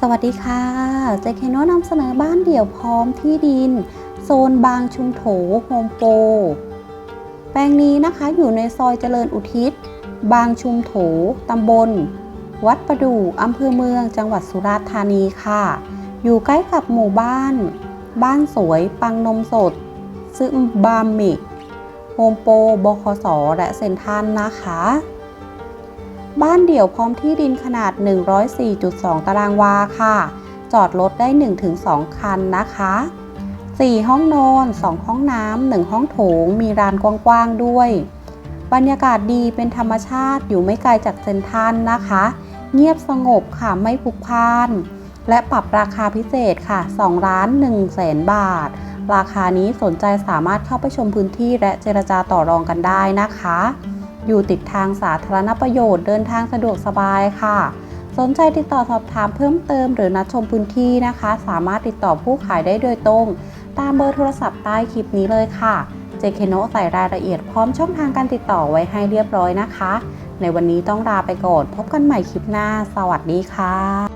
สวัสดีค่ะเจเคโนนำเสนอบ้านเดี่ยวพร้อมที่ดิน โซนบางชุมโถโฮมโปรแปลงนี้นะคะอยู่ในซอยเจริญอุทิศ บางชุมโถตำบล วัดประดู่อำเภอเมืองจังหวัดสุราษฎร์ธานีค่ะ อยู่ใกล้กับหมู่บ้าน บ้านสวยปังนมสด ซึ่งบามิโฮมโปรบคสและเซนทรัลนะคะ บ้านเดี่ยวพร้อมที่ดินขนาด 104.2 ตารางวาค่ะ จอดรถได้ 1-2 คันนะคะ 4 ห้องนอน 2 ห้องน้ำ 1 ห้องโถง มีลานกว้างๆด้วย บรรยากาศดีเป็นธรรมชาติอยู่ไม่ไกลจากเซนทรัลนะคะ เงียบสงบค่ะไม่พลุกพล่าน และปรับราคาพิเศษค่ะ2ล้าน1แสนบาท ราคานี้สนใจสามารถเข้าไปชมพื้นที่และเจรจาต่อรองกันได้นะคะ อยู่ติดทางสาธารณประโยชน์เดินทางสะดวกสบายค่ะ สนใจติดต่อสอบถามเพิ่มเติมหรือนัดชมพื้นที่นะคะ สามารถติดต่อผู้ขายได้โดยตรง ตามเบอร์โทรศัพท์ใต้คลิปนี้เลยค่ะเจเคโนใส่รายละเอียดพร้อมช่องทางการติดต่อไว้ให้เรียบร้อยนะคะ ในวันนี้ต้องลาไปก่อนพบกันใหม่คลิปหน้า สวัสดีค่ะ